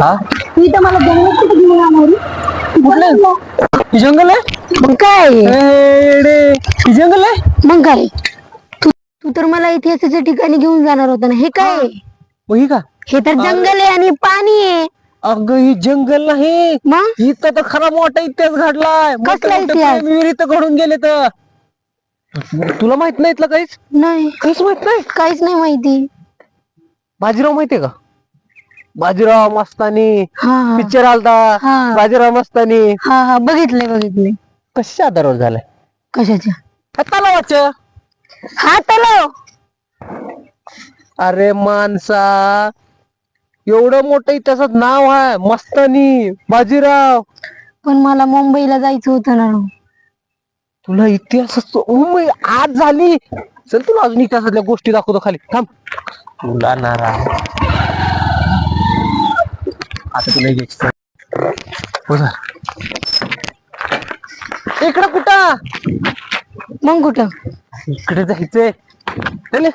हा? तू इथं मला जंगलात कुठे घेऊन ही जंगल आहे? मग काय. ही जंगल आहे? मग काय? तू तू तर मला इतिहासाच्या ठिकाणी घेऊन जाणार होता ना. हे काय? मग ही का? हे तर जंगल आहे आणि पाणी आहे. अगं ही जंगल नाही. मग? इथं तर खरा मोठा इतिहास घडलाय. कसला इतिहास? इथं घडून गेले तर. तुला माहीत नाही इथलं काहीच? नाही. काहीच माहीत नाही? काहीच नाही माहिती. बाजीराव माहितीये का? बाजीराव मस्तानी हा हा. पिक्चर आलता. हा. बाजीराव मस्तानी. हा हा. बघितलंय बघितलंय. कशा आधारावर झालाय? कशाच्या? तलावाच्या हा तलाव अरे माणसा एवढं मोठं इतिहासात नाव आहे मस्तानी बाजीराव. पण मला मुंबईला जायचं होतं ना. तुला इतिहास मुंबई आज झाली. चल तुला अजून इतिहासातल्या गोष्टी दाखवतो खाली. थांब. तुला नारा आता तुला एक हो. इकडं कुठं? मग कुठं? इकडे जायचंय. चल.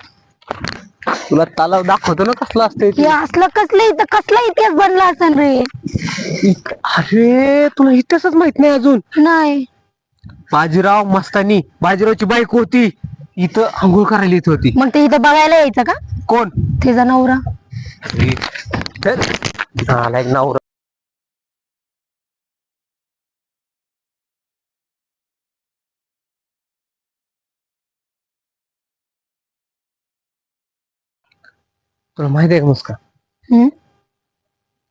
तुला तलाव दाखवतो ना कसला असते हे असलं कसलं इथं कसला इतिहास बनला असेल रे? अरे तुला इतिहासच माहीत नाही अजून. नाही. बाजीराव मस्तानी बाजीरावची बाईक होती. इथं आंघोळ करायला येत होती. मग ते इथं बघायला यायचं का? कोण? त्याचा नवरा. अरे, चल. झाला एक नवरा. तुला माहिती आहे का मुस्का? हम्म?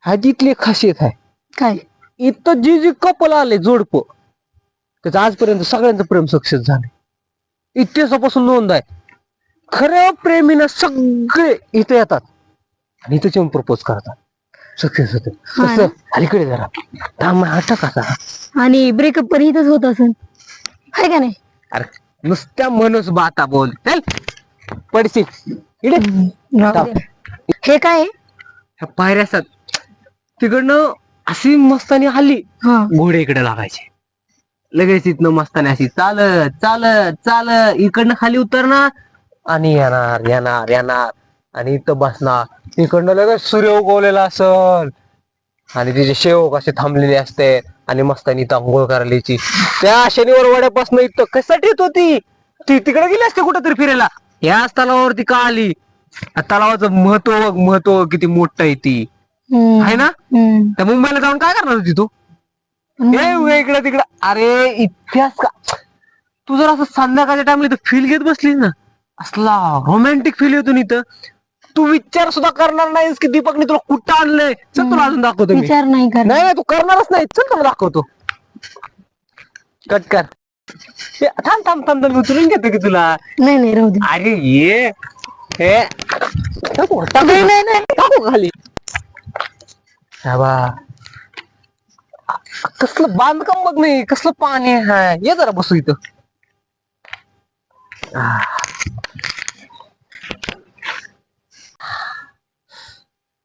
हा जिथली एक खासियत आहे. काय? इथं जी जी कपल आले जोडप त्याचं आजपर्यंत सगळ्यांचं प्रेम सक्सेस झाले इतिहासापासून नोंद आहे. खऱ्या प्रेमीनं सगळे इथे येतात आणि इथं येऊन प्रपोज करतात. सक्सेस होते हा ना? कसं अलीकडे जरा. थांब अटक आता आणि ब्रेकअप पण इथंच होत असेल. आहे का नाही? अरे नुसत्या मनच बाता बोल. चल पडशील इकडे राहू दे. हे काय आहे? ह्या पायऱ्या असतात तिकडनं अशी मस्तानी आली हा. घोडे इकडे लागायचे. लगेच इथनं मस्तानी अशी चालत चालत चालत. इकडनं खाली उतरणार आणि येणार येणार येणार. आणि इथं बसणार. इकडनं लगेच सूर्य उगवलेला असल. आणि तिचे शेवक असे थांबलेले असते. आणि मस्तानी इथं आंघोळ करायला यायची त्या शनिवार वाड्यापासून इथं कशासाठी येत होती? ती तिकडे गेली असते कुठेतरी फिरायला. याच तलावावरती का आली? तलावाचं महत्त्व महत्त्व किती मोठं आहे ती. आहे ना. त्या मुंबईला जाऊन काय करणार होती तू? इकडे तिकडे. अरे इतिहास का तू जर असं संध्याकाळच्या टाइमला इथं फील घेत बसलीस ना असला रोमॅन्टिक फील येतो इथं. तू विचार सुद्धा करणार नाहीस की दीपकने तुला कुठं आणलंय? चल तुला अजून दाखवतो मी. विचार नाही कर नाही नाही तू करणारच नाही. चल तुला दाखवतो. कट कर. ए, थांब थांब थांब थांब उतरून घेतो की तुला? नाही नाही राहू दे. अरे ये. हे. टाकू टाकू नाही, नाही, नाही. टाकू खाली? कसलं बांधकाम बघ नाही कसलं पाणी आहे. ये जरा बसू इथं. आह.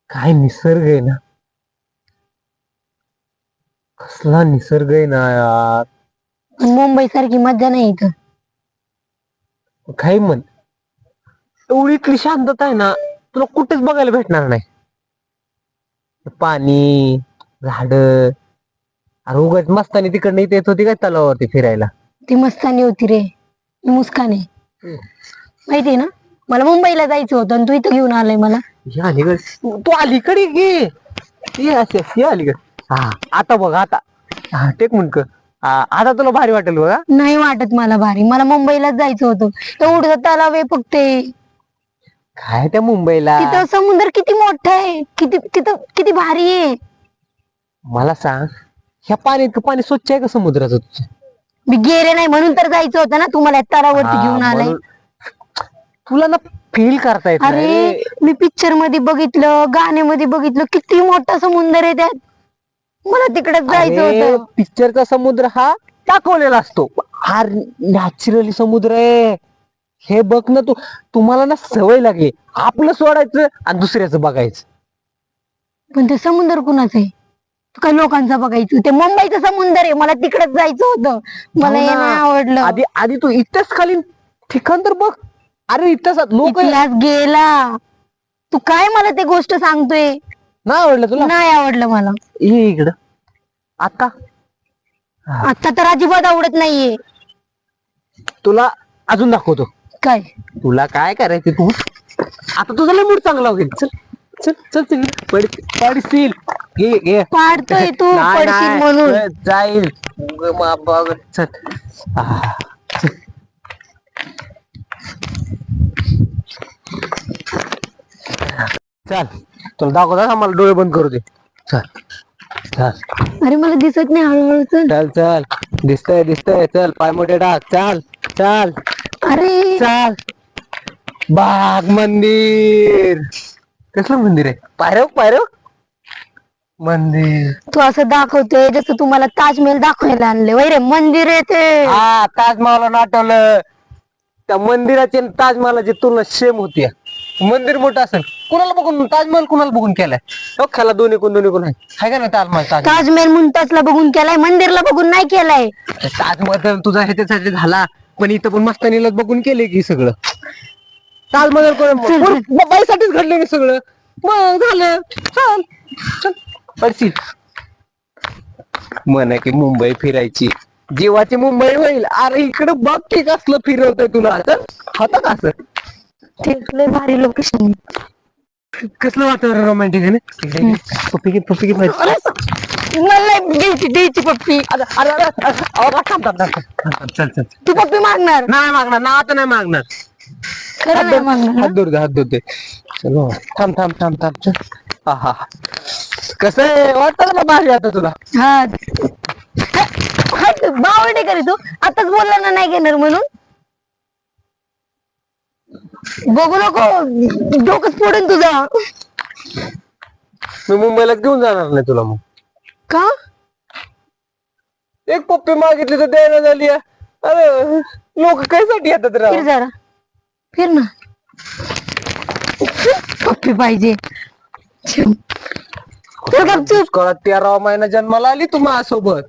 काय निसर्ग आहे ना? कसला निसर्ग आहे ना यार? मुंबई सारखी मजा नाही इथं. काही म्हण? एवढी इथली शांतता आहे ना तुला कुठेच बघायला भेटणार नाही. पाणी झाड अरे उगाच मस्तानी तिकडनं इथे येत होती काय तलावावरती फिरायला? ती मस्तानी होती रे मुस्कान हम्म. माहितीये ना? मला मुंबईला जायचं होतं आणि तू इथं घेऊन आलाय मला. हे अलीकडे तू अलीकडे घे. ये असे ये अलीकडे हा. आता बघ आता. हा. टेक हा आता तुला भारी वाटेल बघा नाही वाटत मला भारी. मला मुंबईलाच जायचं होतं. तेवढं तलाव आहे फक्त. काय त्या मुंबईला? तिथं समुद्र किती मोठा आहे. किती तिथं किती भारी आहे. मला सांग ह्या पाणी पाणी स्वच्छ आहे का समुद्राचं? तुझं मी गेले नाही म्हणून तर जायचं होतं ना. तुम्हाला तलावरती हा, घेऊन आलाय. म्हणून- तुला ना फील करता येत नाही. अरे. मी पिक्चरमध्ये बघितलं गाण्यामध्ये बघितलं किती मोठा समुद्र आहे त्यात. मला तिकडे जायचं अरे, होतं पिक्चरचा समुद्र हा दाखवलेला असतो. हा नॅचरली समुद्र आहे. हे बघ ना तू तुम्हाला ना सवय लागली. आपलं सोडायचं आणि दुसऱ्याचं बघायचं. पण ते समुद्र कुणाचं आहे? तू काय लोकांचा बघायचं? ते मुंबईचं समुद्र आहे. मला तिकडेच जायचं होतं. मला हे जाऊ ना. नाही आवडलं. आधी आधी तू इथंच खाली ठिकाण तर बघ. अरे इथंच लोक इतिहास गेला. तू काय मला ते गोष्ट सांगतोय? नाही आवडलं तुला? नाही आवडलं मला. ये इकडं. आता आता तर अजिबात आवडत नाहीये. तुला अजून दाखवतो. काय? तुला काय करायचं तू? आता तुझा लय मूड चांगला होईल. चल चल चल चल पड- पडशील. घे पाडतोय तू नाही, पडशील नाही, म्हणून. जाईल. चल. आह, चल. तुला दाखवता मला डोळे बंद करू दे. चल. चल. अरे मला दिसत नाही हळूहळू चल. चल चल. दिसतंय दिसतंय. चल पाय मोठे टाक. चल चल. अरे. चल. बाग मंदिर. कसलं मंदिर आहे? पायरव पायरव मंदिर. तू असं दाखवतोय जसं तू मला ताजमहल दाखवायला आणले वैरे मंदिर आहे ते. हा ताजमहाला आठवलं त्या मंदिराची आणि ताजमहालाची तुलना सेम होती मंदिर मोठं असेल. कुणाला बघून ताजमहल कुणाला बघून केलाय? हो खाला दोन्ही कोण दोन्ही कोण आहे? हाय का नाही ताजमहल ताजमहल? ताजमहल मुमताजला बघून केलाय मंदिरला बघून नाही केलाय. ताजमहल तर तुझा ह्याच्यासाठी झाला पण इथं पण मस्तानीला बघून केले की सगळं. ताजमहल कोण कोण- बाईसाठीच घडलं ना सगळं. मग झालं. चल चल पडशील मन की मुंबई फिरायची. जीवाची मुंबई होईल. अरे इकडे बघ की कसलं फिरवतोय तुला. चल होता का असं. ते लय भारी लोकेशन कसलं वातावरण रोमॅन्टिक आहे ना? पप्पी पप्पी घे पाहिजे मला द्यायची द्यायची पप्पी. अरे अरे अरे अरे, अरे, थांब, थांब, थांब, थांब. चल चल चल तू पप्पी मागणार? नाही मागणार ना आता नाही मागणार. खरं नाही मागणार. हात दूर दे हात दूर दे चलो थांब थांब थांब थांब चल. आहा कसं आहे? वाटतं ना भारी आता तुला? हा. बावडे करे तू. आताच बोलला ना नाही घेणार म्हणून. बघू नको. डोकंच फोडून तुझा. मी मुंबईला घेऊन जाणार नाही तुला मग. का? एक पप्पी मागितली तर द्यायला झाली आहे. अरे लोक कायसाठी येतात फिर राव जरा. फिर ना. पप्पी पाहिजे. गपचूप. कळत तेरावा महिना जन्माला आली तू माझ्यासोबत.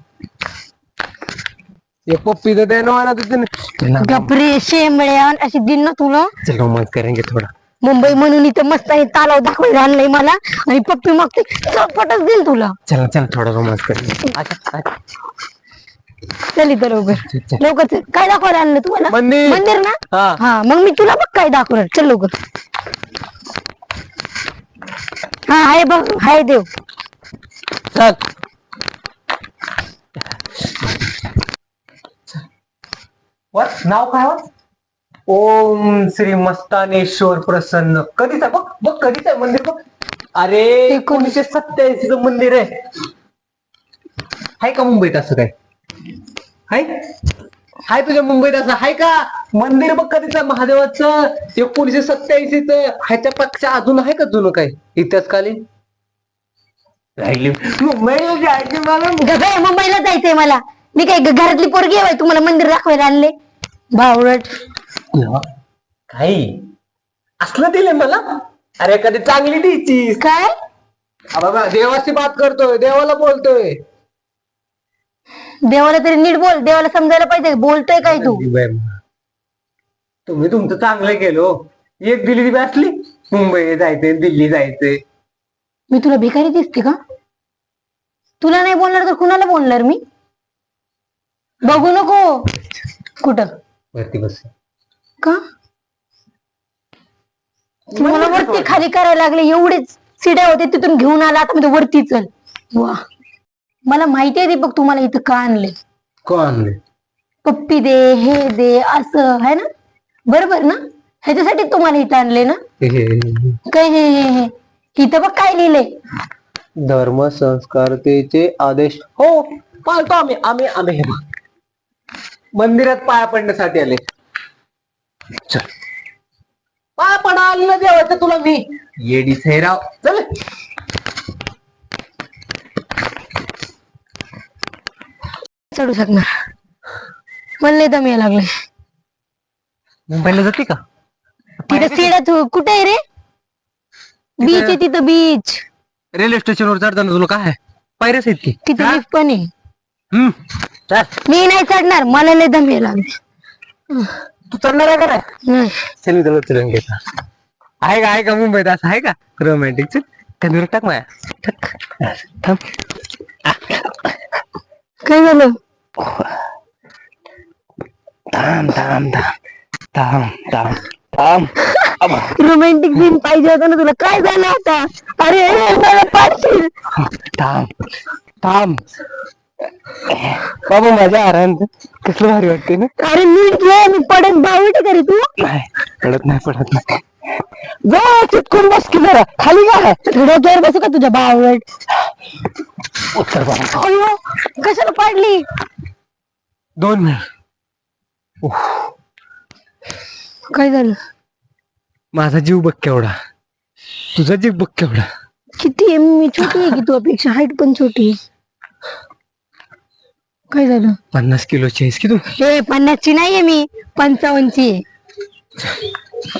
हे पप्पी तर द्यायला वाला तर गपरे शेंबड्या अशी दिन ना तुला. चल मग करेंगे थोडा. मुंबई म्हणून इथं मस्त आहे तालाव दाखवायला आणलंय मला. आणि पप्पी मागते चपटच देईल तुला. चल चल थोडा रोमांस करेंगे अच्छा. चल इथं लवकर. लवकर चल. काय दाखवायला आणलं तुम्हाला? मंदिर. मंदिर ना? हा. हा मग मी तुला बघ काय दाखवणार. चल लवकर. हा हाय बघ हाय देव. चल. What? नाव काय वा? ओम श्री मस्तानेश्वर प्रसन्न. कधीच आहे बघ बघ कधीच आहे मंदिर बघ. अरे एकोणीसशे सत्याऐंशी मंदिर आहे. हाय का मुंबईत असं काय? हाय? हाय तुझ्या मुंबईत असं हाय का? मंदिर बघ कधीच आहे महादेवाचं. एकोणीसशे सत्याऐंशीच ह्याच्या पेक्षा अजून आहे का जुनं काय? इतिहासकालीन? राहिली. मुंबईला जायची मला. मुंबईला जायचंय मला. मी काय घरातली पोरगी आहे तुम्हाला मंदिर दाखवायला आणले भावरट काही? असलं दिले मला? अरे कधी चांगली द्यायची काय? बाबा देवाची बात करतोय देवाला बोलतोय. देवाला तरी नीट बोल देवाला समजायला पाहिजे बोलतोय काय तू? तुम्ही तुमचं चांगलं केलो एक दिल्ली असली मुंबई जायचंय दिल्ली जायचंय. मी तुला भिकारी दिसते का? तुला नाही बोलणार तर कुणाला बोलणार मी? बघू नको. कुठं? वरती बस का? मला वरती खाली करायला लागले एवढेच सिड्या होते तिथून घेऊन आला आता म्हणजे वरती चल. वा. मला माहिती आहे दीपक तुम्हाला इथं का आणले? कोण पप्पी दे हे दे असं है ना? बरोबर ना? ह्याच्यासाठी तुम्हाला इथं आणले ना? काय हे हे हे? इथं बघ काय लिहिलंय. धर्म संस्कारतेचे आदेश. हो पाळतो आम्ही आम्ही आम्ही हे बघ. मंदिरात पाया पडण्यासाठी आले. चल. पाया पडा आली ना देवाचं तुला मी. येडी राव चल. चढू शकणार. मला लय दम यायला लागले. मुंबईला जाते का? तिथं सिड्यात कुठे आहे रे? बीच आहे तिथं बीच रेल्वे स्टेशनवर चढताना तुला काय आहे? पायऱ्याच आहेत की? तिथे? लिफ्ट पण आहे. हम्म. चल. मी नाही चढणार मला लय दम यायला लागले. तू चढणार आहे का नाही? नाही चल मी तुला चढून घेता. आहे का आहे का मुंबईत? असं आहे का? रोमॅन्टिक कंदूर टाक माया. टाक. थांब. काय झालं? थांब थांब थांब. थांब थांब. थांब. रोमॅन्टिक सीन पाहिजे होता ना तुला. काय झालं आता? अरे मला पाडशील. थांब. थांब. बाबा माझ्या आराम कसलं भारी वाटते ना? अरे नीट घे मी पडत बावटी करी तू? नाही पडत नाही पडत नाही. जा चिटकून बस की जरा. खाली जा. डोक्यावर बसू का तुझ्या बावट उत्तर बाबा कशाला पाडली? दोन मिनिट. काय झालं? माझा जीव बघ केवढा. तुझा जीव बघ केवढा. किती आहे? मी छोटी आहे की तू अपेक्षा? हाईट पण छोटी आहे. काय झालं? पन्नास किलोची आहेस की तू? हे पन्नासची नाहीये मी पंचावन्नची.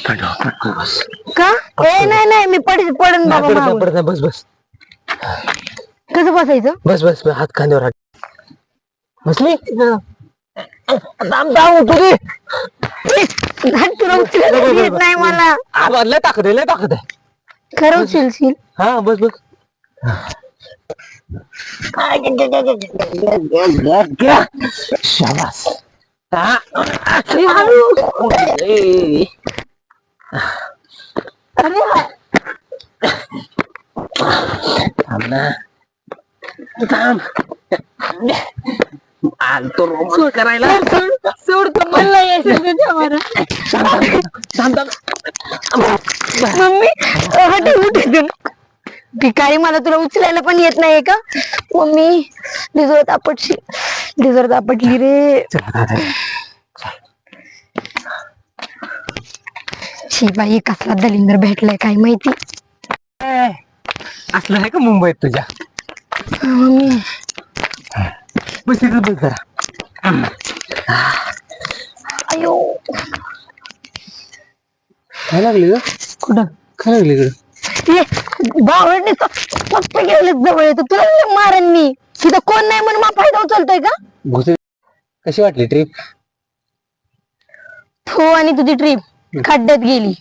आहे बस. का? ए नाही नाही मी पड पडन नाही बाबा पडत नाही मागून. पडत नाही बस बस. कसं बसायचं? बस बस बस, हात खांद्यावर हात बसली? येत नाही मला. लय ताकद आहे लय ताकद आहे. खरं उचलशील? हा बस बस. शाबास हा. ए, हळू. ए. अरे हा. थांब ना थांब आलतो रोमन करायला सोड सोड तर मला यायचं त्याच्यावर थांब थांब मम्मी हट उठ इथून. भिकारी मला तुला उचलायला पण येत नाहीये का? मम्मी डिझोर आपटशी डिझोर आपटली रे. शी बाई कसला दलिंदर भेटलाय काय माहिती? असलं आहे का मुंबईत तुझ्या? मम्मी. बस इथं बस जरा. अयो. काय लागली ग? कुठं? काय लागली ये. बावळने फक्त गेलं जवळ येतो. तुला मारन मी. तिथं कोण नाही म्हणून मला फायदा उचलतोय का? घुसे कशी वाटली ट्रिप हो आणि तुझी ट्रिप खड्ड्यात गेली.